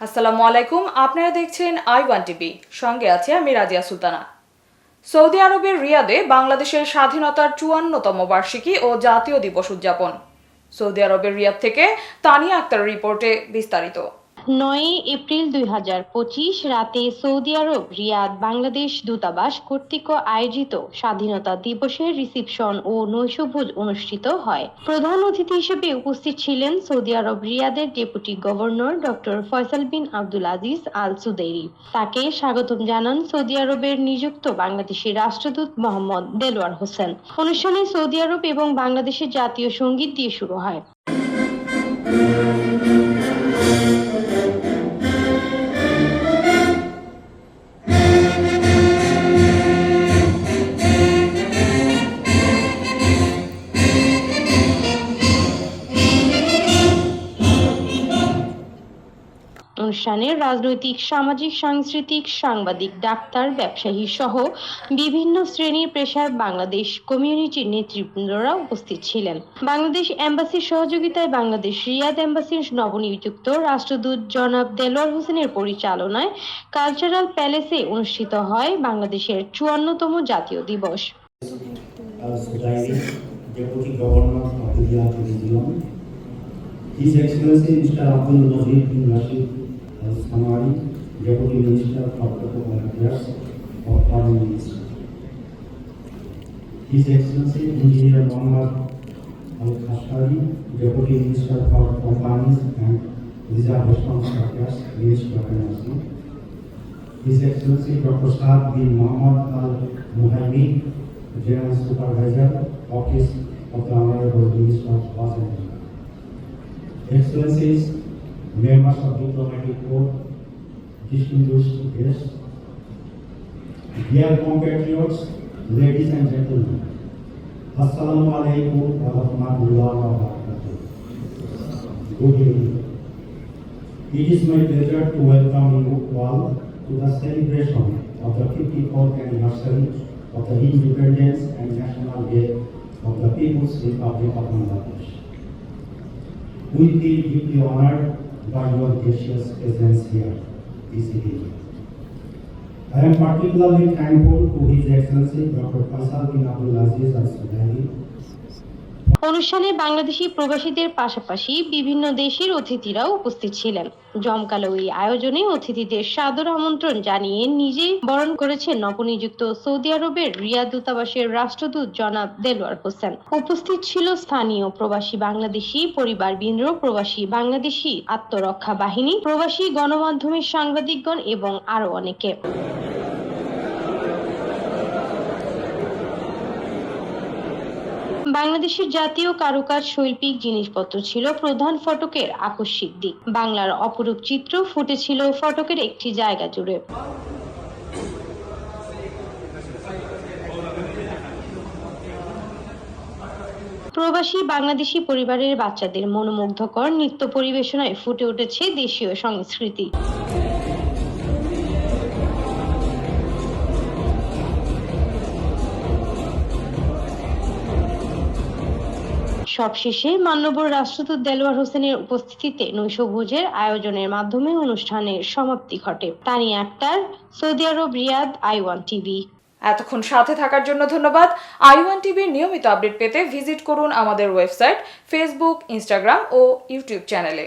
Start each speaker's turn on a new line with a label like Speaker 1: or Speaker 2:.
Speaker 1: আসসালামু আলাইকুম, আপনারা দেখছেন আই ওয়ান টিভি। সঙ্গে আছে আমি রাজিয়া সুলতানা। সৌদি আরবের রিয়াদে বাংলাদেশের স্বাধীনতার চুয়ান্নতম বার্ষিকী ও জাতীয় দিবস উদযাপন। সৌদি আরবের রিয়াদ থেকে তানিয়া আক্তার রিপোর্টে বিস্তারিত।
Speaker 2: নয় এপ্রিল দুই হাজার পঁচিশ রাতে সৌদি আরব, রিয়াদ, বাংলাদেশ দূতাবাস কর্তৃক আয়োজিত স্বাধীনতা দিবসের রিসিপশন ও নৈশভোজ অনুষ্ঠিত হয়। প্রধান অতিথি হিসেবে উপস্থিত ছিলেন সৌদি আরব রিয়াদের deputy governor doctor Faisal bin Abdul Aziz al Sudairi তাকে স্বাগতম জানান সৌদি আরবের নিযুক্ত বাংলাদেশের রাষ্ট্রদূত মোহাম্মদ দেলোয়ার হোসেন। অনুষ্ঠানে সৌদি আরব এবং বাংলাদেশের জাতীয় সংগীত দিয়ে শুরু হয়। অনুষ্ঠানে রাজনৈতিক, সামাজিক, সাংস্কৃতিক, সাংবাদিক, ডাক্তার, ব্যবসায়ী সহ বিভিন্ন শ্রেণির পেশার বাংলাদেশ কমিউনিটির নেতৃবৃন্দরা উপস্থিত ছিলেন বাংলাদেশ এম্বাসির সহযোগিতায় বাংলাদেশ রিয়াদ এম্বাসির নবনিযুক্ত রাষ্ট্রদূত জনাব দেলোয়ার হোসেনের পরিচালনায় কালচারাল প্যালেসে অনুষ্ঠিত হয় বাংলাদেশের চুয়ান্নতম জাতীয় দিবস.
Speaker 3: His Excellency Mr. Abdul Nazir bin Rashid हमारी deputy minister of local affairs और foreign minister his excellency engineer Mohammed al Khastari deputy minister for companies and visa response factors based mechanism. His Excellency Dr. Saad bin Muhammad Al Muhaimi, General Supervisor, Office of the Honorable Minister of Housing. Excellencies, members of diplomatic corps, distinguished guests, dear compatriots, ladies and gentlemen, Assalamu alaikum wa rahmatullahi wa barakatuh. Good evening. It is my pleasure to welcome you all to the celebration of the 54th anniversary of the Independence and National Day of the People's Republic of Bangladesh. We feel deeply honored by your gracious presence here this evening. I am particularly thankful to His Excellency Dr. Faisal bin Abdul Aziz Al Sudairi
Speaker 2: অনুষ্ঠানে বাংলাদেশি প্রবাসীদের পাশাপাশি বিভিন্ন দেশের অতিথিরাও উপস্থিত ছিলেন। জমকালো এই আয়োজনে অতিথিদের সাদর আমন্ত্রণ জানিয়ে নিজেই বরণ করেছেন নবনিযুক্ত সৌদি আরবের রিয়াদ দূতাবাসের রাষ্ট্রদূত জনাব দেলোয়ার হোসেন। উপস্থিত ছিল স্থানীয় প্রবাসী বাংলাদেশি পরিবার বিন্দ্র প্রবাসী বাংলাদেশি আত্মরক্ষা বাহিনী, প্রবাসী গণমাধ্যমের সাংবাদিকগণ এবং আরও অনেকে। বাংলাদেশের জাতীয় কারুকাজ শৈল্পিক জিনিসপত্র ছিল প্রধান ফটকের আকস্মিক দিক। বাংলার অপরূপ চিত্র ফুটেছিল ফটকের একটি জায়গা জুড়ে। প্রবাসী বাংলাদেশি পরিবারের বাচ্চাদের মনোমুগ্ধকর নৃত্য পরিবেশনায় ফুটে উঠেছে দেশীয় সংস্কৃতি। সবশেষে মান্যবর রাষ্ট্রদূত দেলোয়ার হোসেনের উপস্থিতিতে নৈশভোজের আয়োজনের মাধ্যমে অনুষ্ঠানের সমাপ্তি ঘটে। Tani Akhtar Saudi Arab Riyadh I one TV.
Speaker 1: এতক্ষণ সাথে থাকার জন্য ধন্যবাদ। আই ওয়ান টিভির নিয়মিত আপডেট পেতে ভিজিট করুন আমাদের ওয়েবসাইট, ফেসবুক, ইনস্টাগ্রাম ও ইউটিউব চ্যানেলে।